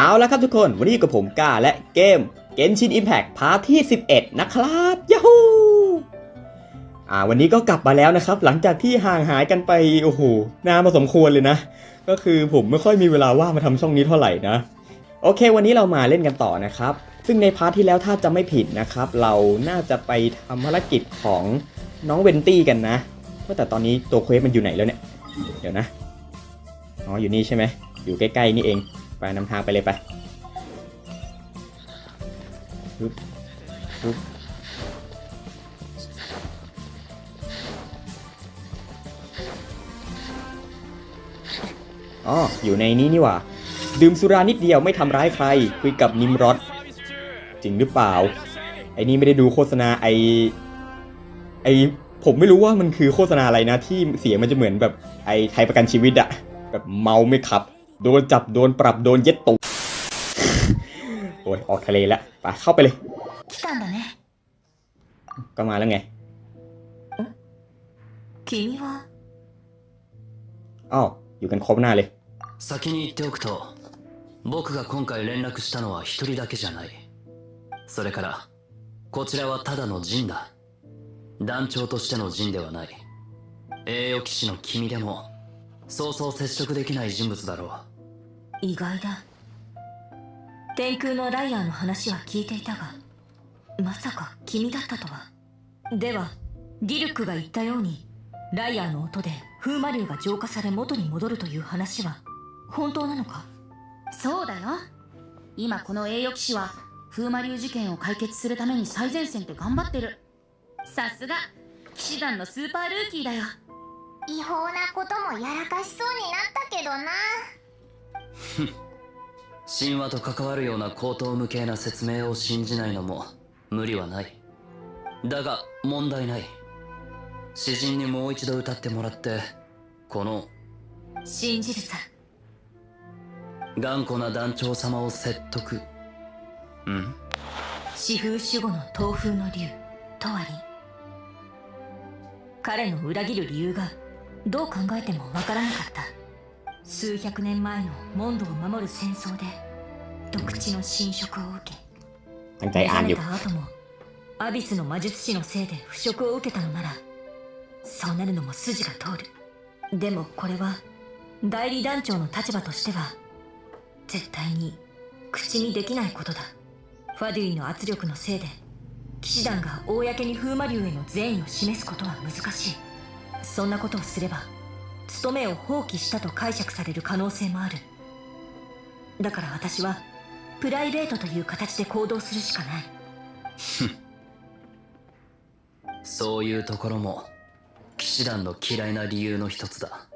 เอาละครับทุกคน วันนี้อยู่กับผมก้าและเกม Genshin Impact พาร์ทที่ 11 นะครับยาฮูอ่าวันนี้ก็กลับมาแล้วนะครับ หลังจากที่ห่างหายกันไปโอ้โหนานพอสมควรเลยนะ ก็คือผมไม่ค่อยมีเวลาว่างมาทำช่องนี้เท่าไหร่นะ โอเค วันนี้เรามาเล่นกันต่อนะครับ ซึ่งในพาร์ทที่แล้วถ้าจะไม่ผิดนะครับ เราน่าจะไปทำภารกิจของน้องเวนตี้กันนะว่าแต่ตอนนี้ตัวเควสมันอยู่ไหนแล้วเนี่ยเดี๋ยวนะอ๋ออยู่นี่ใช่ไหมอยู่ใกล้ๆนี่เอง ไปนำทางไปเลยไปปึ๊บปึ๊บอ๋ออยู่ในนี้นี่หว่า ดื่มสุรานิดเดียวไม่ทำร้ายใคร คุยกับนิมรอดจริงหรือเปล่า ไอ้นี่ไม่ได้ดูโฆษณาไอไอผมไม่รู้ว่ามันคือโฆษณาอะไรนะ ที่เสียงมันจะเหมือนแบบไอไทยประกันชีวิตอะแบบเมาไม่ขับ โดนจับโดนปรับโดนเย็ดตู โอ้ยออกทะเลแล้วไปเข้าไปเลย 来たんだね ก็มาแล้วไง 君は อ้าวอยู่กันครบหน้าเลย 先に言っておくと僕が今回連絡したのは一人だけじゃないそれからこちらはただの陣だ団長としての陣ではない栄誉騎士の君でも そうそう接触できない人物だろ意外だ。天空のライアーの話は聞いていたがまさか君だったとは。ではディルックが言ったようにライアーの音で風魔竜が浄化され元に戻るという話は本当なのか？そうだよ。今この栄誉騎士は風魔竜事件を解決するために最前線で頑張ってる。さすが騎士団のスーパールーキーだよ違法なこともやらかしそうになったけどな。神話と関わるような口頭無形な説明を信じないのも無理はない。だが問題ない。詩人にもう一度歌ってもらってこの信じるさ。頑固な団長様を説得。うん？四風守護の東風の竜とわりん彼の裏切る理由がどう考えてもわからなかった。数百年前のモンドを守る戦争で独地の侵食を受け目覚めた後もアビスの魔術師のせいで腐食を受けたのならそうなるのも筋が通る。でもこれは代理団長の立場としては絶対に口にできないことだ。ファデュイの圧力のせいで騎士団が公に風魔竜への善意を示すことは難しい。そんなことをすれば務めを放棄したと解釈される可能性もあるだから私はプライベートという形で行動するしかないそういうところも騎士団の嫌いな理由の一つだ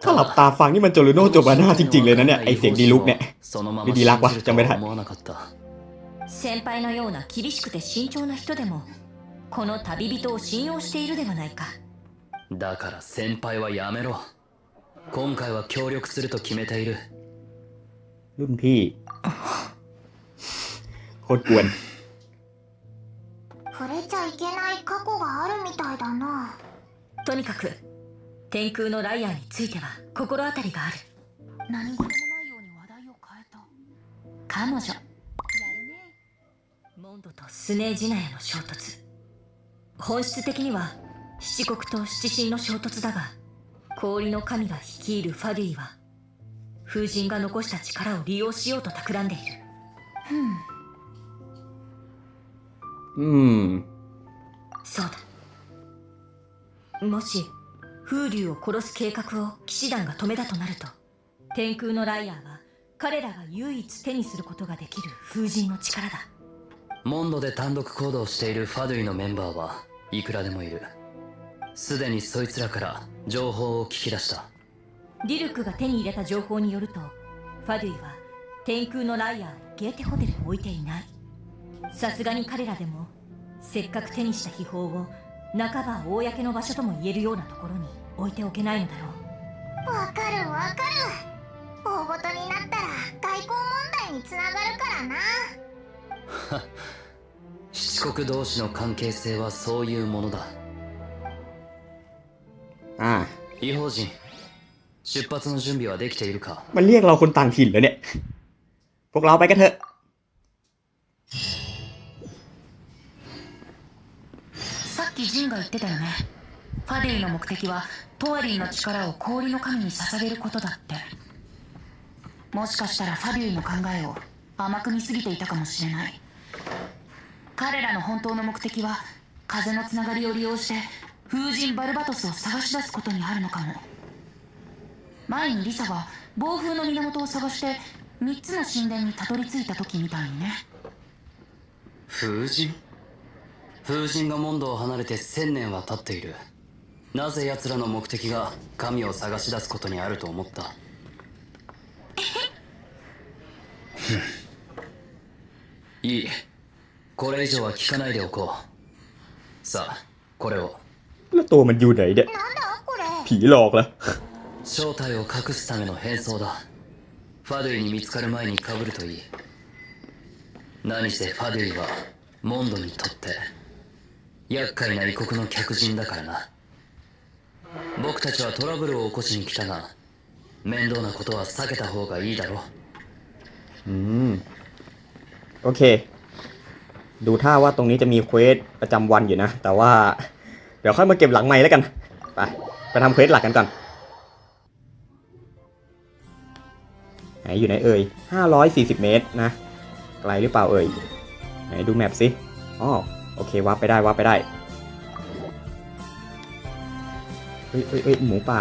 ถ้าหลับตาฟังนี่มันโจลูโน่โจบาน่าจริงๆเลยนะเนี่ยไอเสียงดีลุกเนี่ย そのままリリラクは信じるとจำไม่ได้は思わなかった先輩のような厳しくて慎重な人でもこの旅人を信用しているではないか だから先輩はやめろ今回は協力すると決めている รุ่นพี่โคตรกวน 触れちゃいけない過去があるみたいだなとにかく天空のライアーについては心当たりがある何事もないように話題を変えた彼女やるねモンドとスネージナヤの衝突本質的には 七国と七神の衝突だが氷の神が率いるファディは風神が残した力を利用しようと企んでいる。อืมそうだ。もし風流を殺す計画を騎士団が止めたとなると天空のライアーは彼らが唯一手にすることができる風神の力だ。モンドで単独行動しているファドゥイのメンバーはいくらでもいるすでにそいつらから情報を聞き出した。ディルクが手に入れた情報によるとファドゥイは天空のライアーをゲーテホテルに置いていない。さすがに彼らでもせっかく手にした秘宝を半ば公の場所とも言えるようなところに置いておけないのだろう。わかるわかる。大ごとになったら外交問題につながるからな。七国同士の関係性はそういうものだ อ่า 異邦人出発の準備はできているか มันเรียกเราคนต่างถิ่นแล้วเนี่ย พวกเราไปกันเถอะ さっきジンが言ってたよねファデュイの目的はトワリンの力を氷の神に捧げることだってもしかしたらファデュイの考えを甘く見すぎていたかもしれない彼らの本当の目的は風のつながりを利用して 風神バルバトスを探し出すことにあるのかも。前にリサが暴風の源を探して3つの神殿にたどり着いた時みたいにね。風神？風神がモンドを離れて千年は経っている。なぜ奴らの目的が神を探し出すことにあると思った？ふん いい。これ以上は聞かないでおこう。さあこれを แล้วตัวมันอยู่ไหนเนี่ย なんだこれ ผีหลอกเหรอ 正体を隠すための変装だファドゥイに見つかる前に被るといい何せファドゥイはモンドにとって厄介な異国の客人だからな僕たちはトラブルを起こしに来たが面倒なことは避けた方がいいだろう อืม โอเค ดูท่าว่าตรงนี้จะมีเควสประจำวันอยู่นะ แต่ว่า เดี๋ยวค่อยมาเก็บหลังไม้แล้วกัน ไป ไปทำเควสหลักกันก่อน ไหนอยู่ไหนเอ่ย540 เมตรนะ ไกลหรือเปล่าเอ่ย ไหนดูแมปสิอ๋อโอเควับไปได้วับไปได้ เฮ้ยเฮ้ยเฮ้ยหมูป่า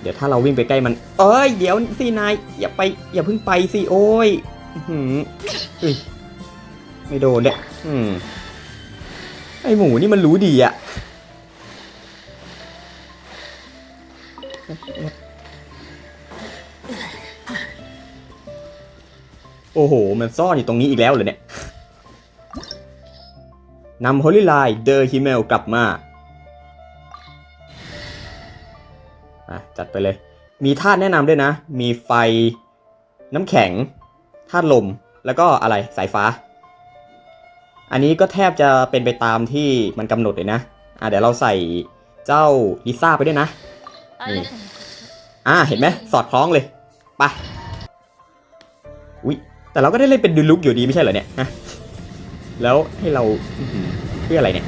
เดี๋ยวถ้าเราวิ่งไปใกล้มัน เอ้ย เดี๋ยวสินาย อย่าไป อย่าเพิ่งไปสิ โอ้ยอื้อหือเฮ้ย ไม่โดนเลยอืม ไอหมูนี่มันรู้ดีอะโอ้โห มันซ่อนอยู่ตรงนี้อีกแล้วเหรอเนี่ยนำฮอลลี่ไลน์เดอร์ฮิเมลกลับมาอะจัดไปเลย มีธาตุแนะนำด้วยนะ มีไฟ น้ำแข็ง ธาตุลม แล้วก็อะไร สายฟ้า อันนี้ก็แทบจะเป็นไปตามที่มันกำหนดเลยนะ อะเดี๋ยวเราใส่เจ้าลิซ่าไปด้วยนะนี่อ่าเห็นไหมสอดคล้องเลยไปอุ้ยแต่เราก็ได้เล่นเป็นดูลุกอยู่ดีไม่ใช่เหรอเนี่ยฮะแล้วให้เราเพื่ออะไรเนี่ย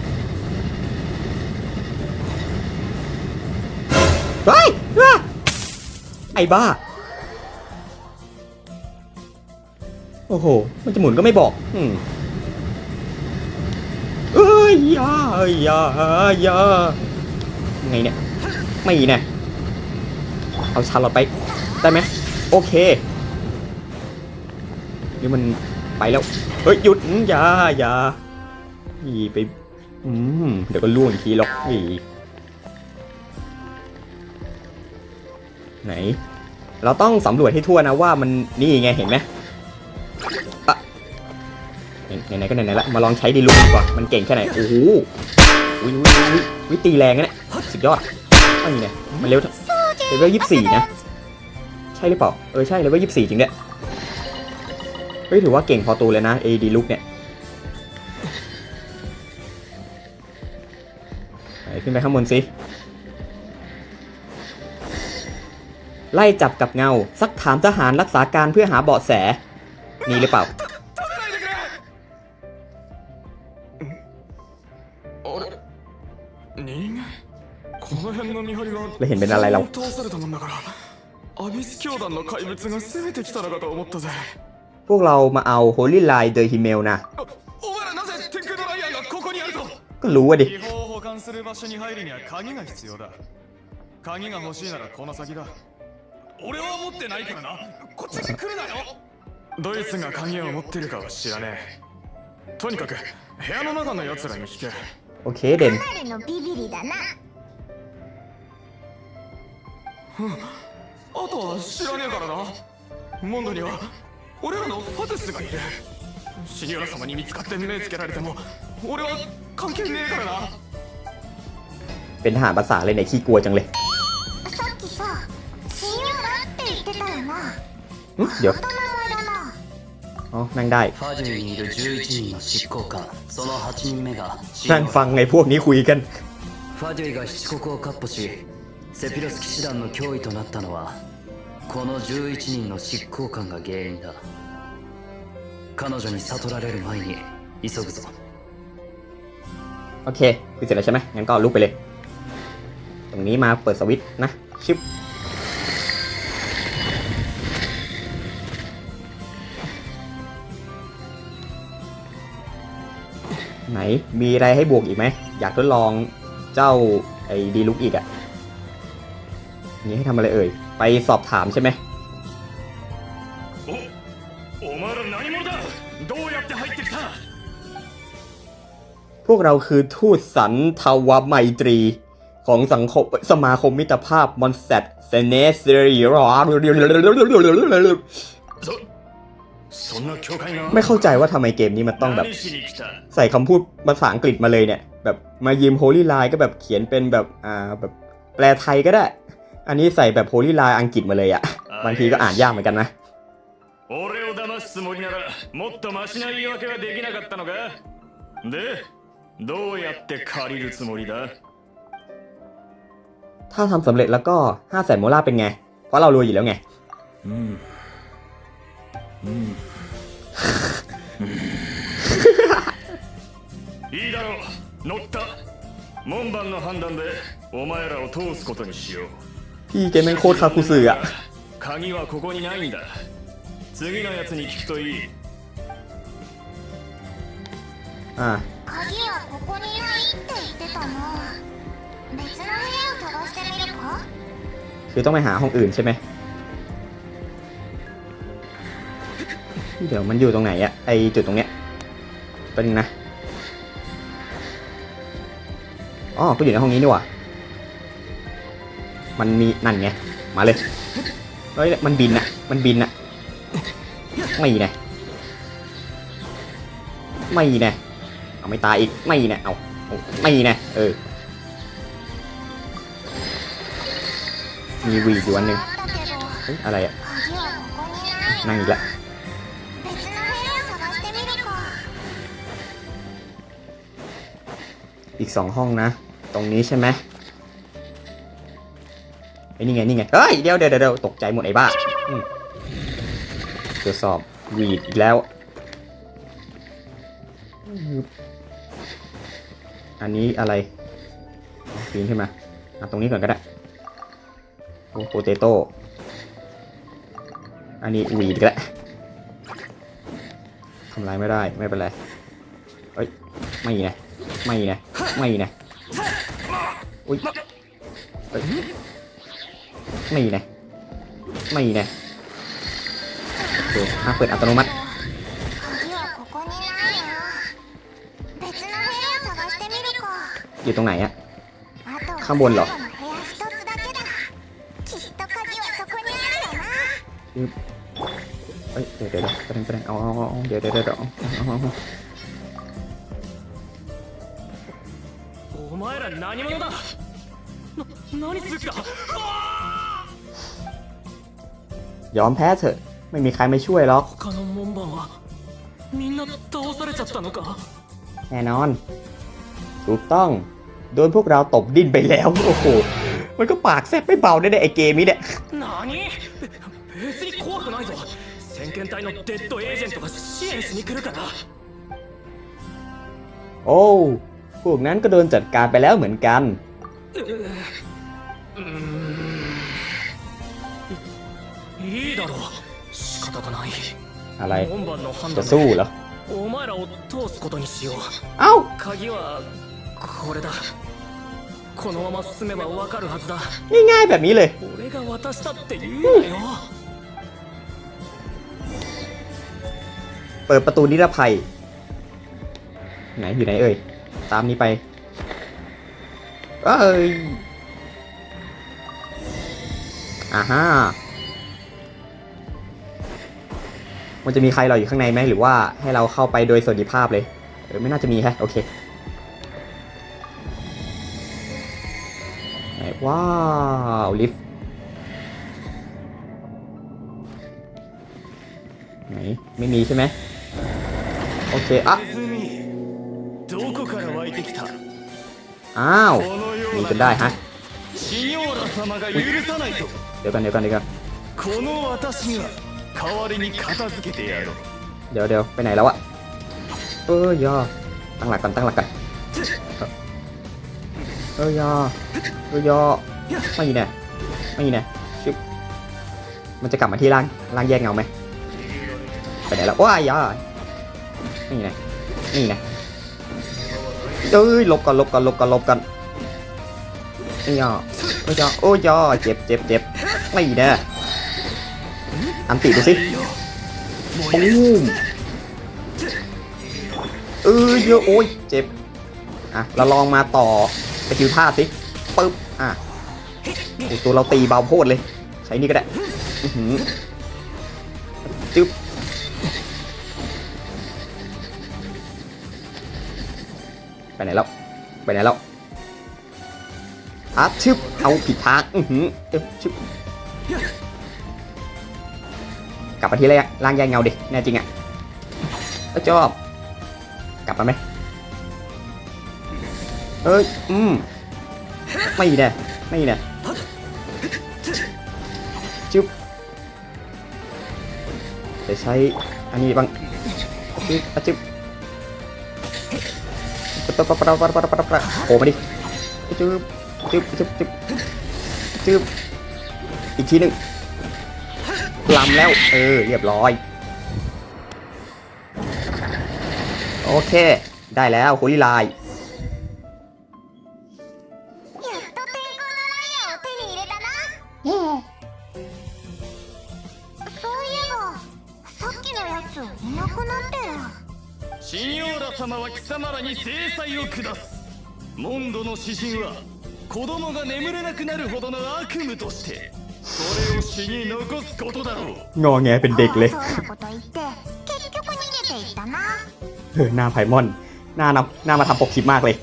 ไปไอ้บ้า โอ้โห มันจะหมุนก็ไม่บอก อืม เอ้ยยาเอ้ยยาอยาไงเนี่ย ไม่นี่ยเอาชาร์ลอตไป ได้ไหม โอเค นี่มันไปแล้ว เฮ้ย หยุดอย่าอย่าอีไป อืม เดี๋ยวก็ล่วงอีกทีหรอกอีไหน เราต้องสำรวจให้ทั่วนะว่ามันนี่ไงเห็นไหม ไหนๆก็ไหนๆละมาลองใช้ดีลุกดีกว่ามันเก่งแค่ไหนโอ้โหวิวิวิวิตีแรงนะเนี่ยสุดยอดเอ้ยเนี่ยมันเร็วเลเวลยี่สิบสี่นะใช่หรือเปล่าเออใช่เลเวลยี่สิบสี่จริงเนี่ยเฮ้ยถือว่าเก่งพอตัวเลยนะ AD ลุกเนี่ยไหนขึ้นไปข้างบนสิไล่จับกับเงาซักถามทหารรักษาการเพื่อหาเบาะแส นี่หรือเปล่า แล้วเห็นเป็นอะไรเรา 全員通されたもんだからアビス教団の怪物が攻めてきたのかと思ったぜ พวกเรามาเอา Holy Line เดอ h ฮิเมลนะ おお前らなぜ天空のライアンがここにあると ก็รู้ว่าดิ 秘宝を保管する場所に入るには鍵が必要だ鍵が欲しいならこの先だ俺は持ってないからなこっちに来るなよドイツが鍵を持ってるかは知らねえとにかく部屋の中の奴らに聞け โอเคเด่น かなりのビビリだな あとは知らねえからなモンドには俺らのファテスがいるシニオラ様に見つかって目つけられても俺は関係ねえからな เป็นทหารภาษาเลยไหนขี้กลัวจังเลย さっきさシニオラって言ってたよな หึเดี๋ยว 人名前だな อ๋อ นั่งได้ ファデュイにいる11人の執行官その8人目がシ นั่งฟังไงพวกนี้คุยกัน ファデュイが七国を闊歩し セピロス騎士団の脅威となったのは この11人の執行官が原因だ彼女に悟られる前に急ぐぞ โอเคคือเสร็จแล้วใช่ไหมงั้นก็ลุกไปเลย ตรงนี้มาเปิดสวิตช์นะ ชึบ ไหน มีอะไรให้บวกอีกไหม อยากทดลองเจ้าไอ้ดีลุกอีกอะ่ะ นี่ให้ทำอะไรเอ่ย ไปสอบถามใช่ไหมพวกเราคือทูตสันทวไมตรีของสังคมสมาคมมิตรภาพมอนแซตเซเนสเรียรไม่เข้าใจว่าทำไมเกมนี้มันต้องแบบ ใส่คำพูดภาษาอังกฤษมาเลยเนี่ย แบบมายิมโฮลี่ไลน์ก็แบบเขียนเป็นแบบ อ่า แบบแปลไทยก็ได้ อันนี้ใส่แบบโฮลี่ไลน์อังกฤษมาเลยอะบางทีก็อ่านยากเหมือนกันนะ 俺を騙すつもりならもっとマシな言い訳はできなかったのかでどうやって借りるつもりだ ถ้าทำสำเร็จแล้วก็5 0 0แสนโมลาร์เป็นไง เพราะเรารวยอยู่แล้วไง うんうんいいだろう乗った門番の判断でお前らを通すことにしよう พี่เกมแม่งโคตรคาคุสึอะ 鍵はここにないんだ次のやつに聞くといい อ่า 鍵はここにないって言ってたな別の部屋を探してみるか คือต้องไปหาห้องอื่นใช่ไหมเดี๋ยวมันอยู่ตรงไหนอะไอจุดตรงเนี้ยเป็นงนะ อ๋อก็อยู่ในห้องนี้นี่หว่า มันมีนั่นไง มาเลย เฮ้ย มันบินอะมันบินอะไม่นะไม่นะเอาไม่ตายอีก ไม่นะเอาไม่นะเออ มีวีดอยู่อันหนึ่งอะไรอะนั่งอีกละอีกสองห้องนะ ตรงนี้ใช่ไหม อ้นี่ไงนี่ไงเฮ้ยเดี๋ยวเดี๋ยวเดี๋ยวตกใจหมดไอ้บ้าตรวจสอบวีดอีกแล้ว อันนี้อะไรปีนขึ้นมาอะตรงนี้ก่อนก็ได้โอ้โปเตโต้อันนี้วีดอีกแล้วทำลายไม่ได้ไม่เป็นไรเฮ้ยไม่นะไม่นะไม่นะอุ้ย ไม่นะ ไม่นะโอเคอ่ะเปิดอัตโนมัติ 鍵はここにないな別の部屋を探してみるか อยู่ตรงไหนอะ あとはข้างบนเหรอ 最後の部屋一つだけだきっと鍵はそこにあるよな เอ้ย เดี๋ยวเดี๋ยวเดี๋ยวประเด็นประเด็นเอาเอาเอาเดี๋ยวเดี๋ยวเดี๋ยวเอาเอาเอาเอา お前ら何者だな何する気だ ยอมแพ้เถอะ ไม่มีใครไม่ช่วยหรอกแน่นอน ถูกต้อง โดนพวกเราตบดิ้นไปแล้ว โอ้โห มันก็ปากแซ่บไม่เบาได้ไอเกมนี้เนี่ยโอ้ พวกนั้นก็โดนจัดการไปแล้วเหมือนกัน いいいだろう仕方がない อะไร 門番の判 จะ 断 สู้ で เหรอ お前らを通すことにしよう เอ้า 鍵はこれだこのまま進めばわかるはずだ ง่ายๆแบบนี้เลย 俺が渡したって言うなよ เปิดประตูนิรภัย ไหนอยู่ไหนเอ่ย ตามนี้ไป เอ้ยอ่าฮะ มันจะมีใครรออยู่ข้างในไหมหรือว่าให้เราเข้าไปโดยสวัสดิภาพเลยเออไม่น่าจะมีแฮะโอเคว้าวลิฟต์ไหนไม่มีใช่ไหมโอเคอะอ้าวมีจนได้ฮะเดี๋ยวกันเดี๋ยวกันเดี๋ยวกัน 代わりに片付けてやろう เดี๋ยวเดี๋ยวไปไหนแล้วอะเออยอตั้งหลักก่อนตั้งหลักก่อนเออยอเออยอไม่เนี่ยไม่เนี่ยชึบมันจะกลับมาที่ร่างร่างแยกเงาไหมไปไหนแล้วว้ายยอนี่ไงนี่ไงเอ้ยหลบก่อนหลบก่อนหลบก่อนหลบก่อนนี่ยอโอ้ยยอโอ้ยยอเจ็บเจ็บเจ็บไม่เนี่ย อันติดูสิตูมเออเยอะโอ้ยเจ็บ อะเราลองมาต่อสกิลท่าสิปึ๊บ อะโอ้ตัวเราตีเบาโพดเลย ใช้นี่ก็ได้อือหือจึ๊บไปไหนแล้ว ไปไหนแล้วอะชึบเอาผิดทาง อือหือเอ๊ะชึบ กลับมาที่แรกร่างแยกเงาดิแน่จริงอะเอ้ยชอบ กลับมาไหมเอ้ยอืมไม่แน่ไม่แน่จุ๊บจะใช้อันนี้บ้างจุ๊บอะจุ๊บปะปะปะปะปะปะปะปะโผล่มาดิจุ๊บจุ๊บจุ๊บจุ๊บจุ๊บอีกทีหนึ่ง ลำแล้ว เออ เรียบร้อย โอเค ได้แล้วโคลีลาย神陽羅様は貴様らに制裁を下すモンドの指針は子供が眠れなくなるほどの悪夢として れを死に残すことだろう งอแงเป็นเด็กเลย そうなこと言って結局逃げていったな เออหน้าไพมอน หน้านำหน้ามาทำปกคลิปมากเลย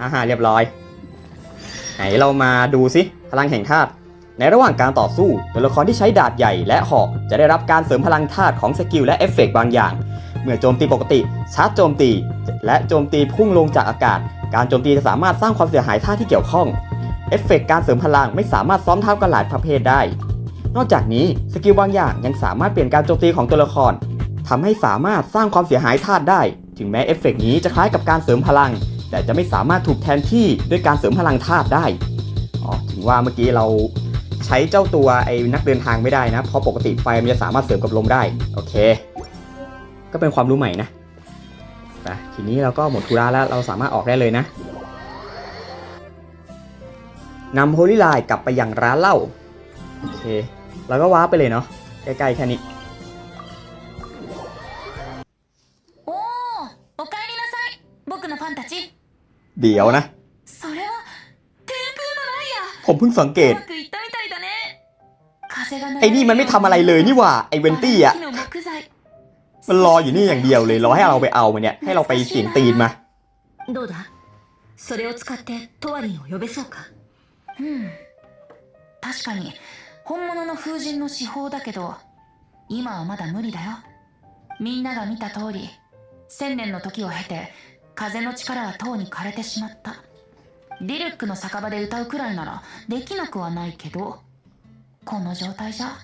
อ่าฮะเรียบร้อย ไหนเรามาดูสิพลังแห่งธาตุ ในระหว่างการต่อสู้ ตัวละครที่ใช้ดาบใหญ่และหอกจะได้รับการเสริมพลังธาตุของสกิลและเอฟเฟกต์บางอย่าง เมื่อโจมตีปกติ ชาร์จโจมตี และโจมตีพุ่งลงจากอากาศ การโจมตีจะสามารถสร้างความเสียหายธาตุที่เกี่ยวข้อง เอฟเฟกต์การเสริมพลังไม่สามารถซ้อมเทับกันหลายประเภทได้ นอกจากนี้สกิลบางอย่างยังสามารถเปลี่ยนการโจมตีของตัวละครทำให้สามารถสร้างความเสียหายธาตุได้ ถึงแม้เอฟเฟกต์นี้จะคล้ายกับการเสริมพลัง แต่จะไม่สามารถถูกแทนที่ด้วยการเสริมพลังธาตุได้อ๋อถึงว่าเมื่อกี้เราใช้เจ้าตัวไอ้นักเดินทางไม่ได้นะ เพราะปกติไฟมันจะสามารถเสริมกับลมได้ โอเค ก็เป็นความรู้ใหม่นะทีนี้เราก็หมดธุระแล้วเราสามารถออกได้เลยนะ นำโฮลิไลน์กลับไปยังร้านเหล้า โอเค แล้วก็ว้าร์ปไปเลยเนาะ ใกล้ๆแค่นี้ おおおかえりなさい僕のファンたち เดี๋ยวนะ それは天空のライ ผมเพิ่งสังเก アー ต うまくいったみたいだね風が ไอ้นี่มันไม่ทำอะไรเลยนี่หว่า ไอ้เวนตี้อ่ะ 木の木材 มันรออยู่นี่อย่างเดียวเลย รอให้เราไปเอามันเนี่ย ให้เราไปเสียงตีนมา どうだそれを使ってトワリンを呼べそうか うん。確かに本物の風神の手法だけど今はまだ無理だよ。みんなが見た通り千年の時を経て風の力はとうに枯れてしまった。リルックの酒場で歌うくらいならできなくはないけどこの状態じゃ。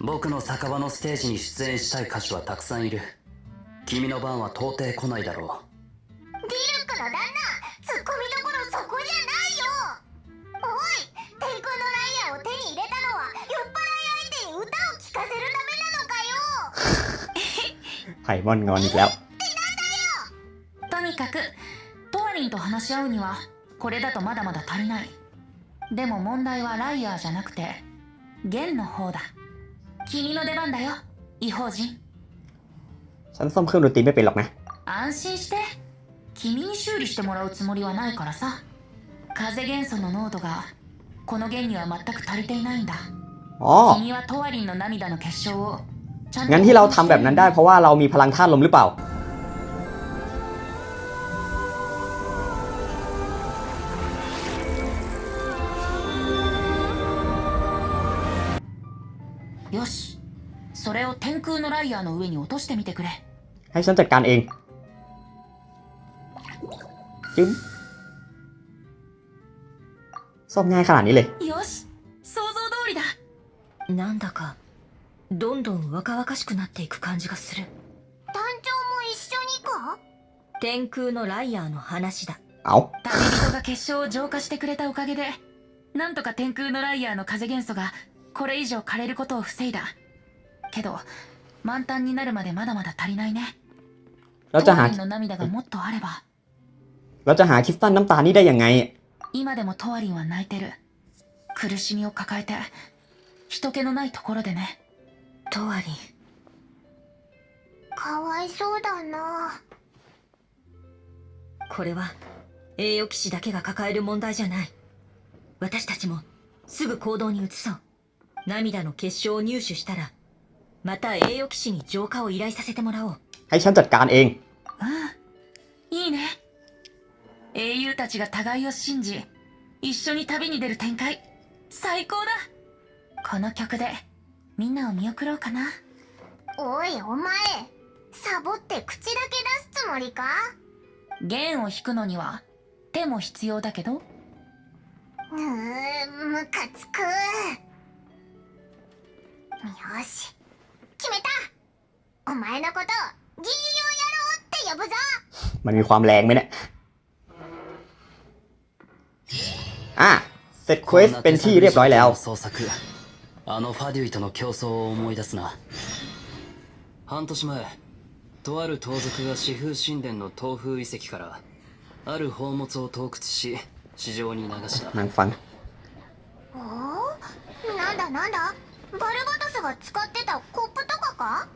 僕の酒場のステージに出演したい歌手はたくさんいる。君の番は到底来ないだろディルックの旦那ไผ่มอนงอนอีกแล้ว とにかくトワリンと話し合うにはこれだとまだまだ足りないでも問題はライアーじゃなくてゲンの方だ君の出番だよ異邦人 ฉันซ่อมเครื่องดนตรีไม่เป็นหรอกนะ 安心して君に修理してもらうつもりはないからさ風元素の濃度がこの弦には全く足りていないんだ อ๋อ 君はトワリンの涙の結晶をちゃんと งั้นที่เราทำแบบนั้นได้เพราะว่าเรามีพลังธาตุลมหรือเปล่า よしそれを天空のライアーの上に落としてみてくれ ให้ฉันจัดการเอง จึ๊มซ่อมง่ายขนาดนี้เลย よし想像通りだ なんだか どんどん若々しくなっていく感じがする団長も一緒にか天空のライアーの話だ เอา 旅人が結晶を浄化してくれたおかげでなんとか天空のライアーの風元素がこれ以上枯れることを防いだけど満タンになるまでまだまだ足りないね เราจะ ト หา ワリンの涙がもっとあれば เราจะหาคริสตัลน้ำตาลนี่ได้ยังไง 今でもトワリンは泣いてる苦しみを抱えて人気のないところでね トワリンかわいそうだなこれは栄誉騎士だけが抱える問題じゃない私たちもすぐ行動に移そう涙の結晶を入手したらまた栄誉騎士に浄化を依頼させてもらおう ให้ฉันจัดการเอง うんいいね英雄たちが互いを信じ一緒に旅に出る展開最高だこの曲で みんなを見送ろうかなおいお前サボって口だけ出すつもりか弦を弾くのには手も必要だけどうーんムカつくよし決めたお前のこと銀融野郎って呼ぶぞ มันมีความแรงไหมเนี่ย อ่ะ เสร็จเควสเป็นที่เรียบร้อยแล้ว 捜索 あのファデュイとの競争を思い出すな。半年前とある盗賊が四風神殿の東風遺跡からある宝物を盗掘し市場に流した。なんファン。おおなんだなんだ？バルバトスが使ってたコップとかか？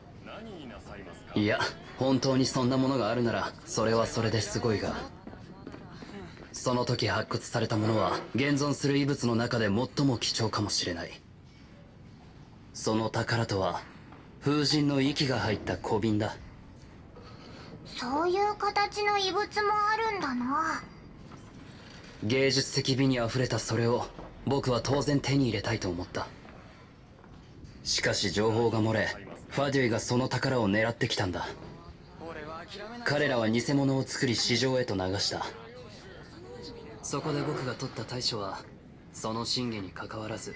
いや本当にそんなものがあるならそれはそれですごいが。その時発掘されたものは現存する遺物の中で最も貴重かもしれない。その宝とは風神の息が入った小瓶だ。そういう形の遺物もあるんだな。芸術的美にあふれたそれを僕は当然手に入れたいと思った。しかし情報が漏れファデュイがその宝を狙ってきたんだ。彼らは偽物を作り市場へと流した。そこで僕が取った対処はその真偽にかかわらず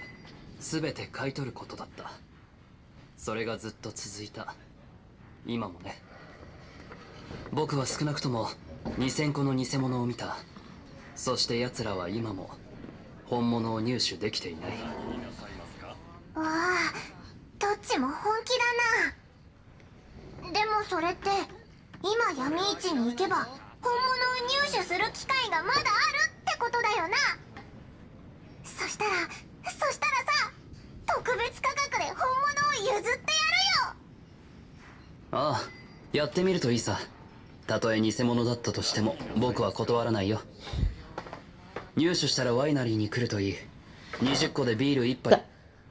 全て買い取ることだった。それがずっと続いた。今もね。僕は少なくとも2000個の偽物を見た。そして奴らは今も本物を入手できていない。わあどっちも本気だな。でもそれって今闇市に行けば本物を入手する機会がまだあるってことだよな。そしたらそしたらさ特別価格で本物を譲ってやるよああやってみるといいさたとえ偽物だったとしても僕は断らないよ入手したらワイナリーに来るといい20個でビール1杯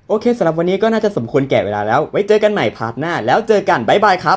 โอเคสำหรับวันนี้ก็น่าจะสมควรแก่เวลาแล้ว ไว้เจอกันใหม่พาร์ทหน้า แล้วเจอกัน บ๊ายบายครับ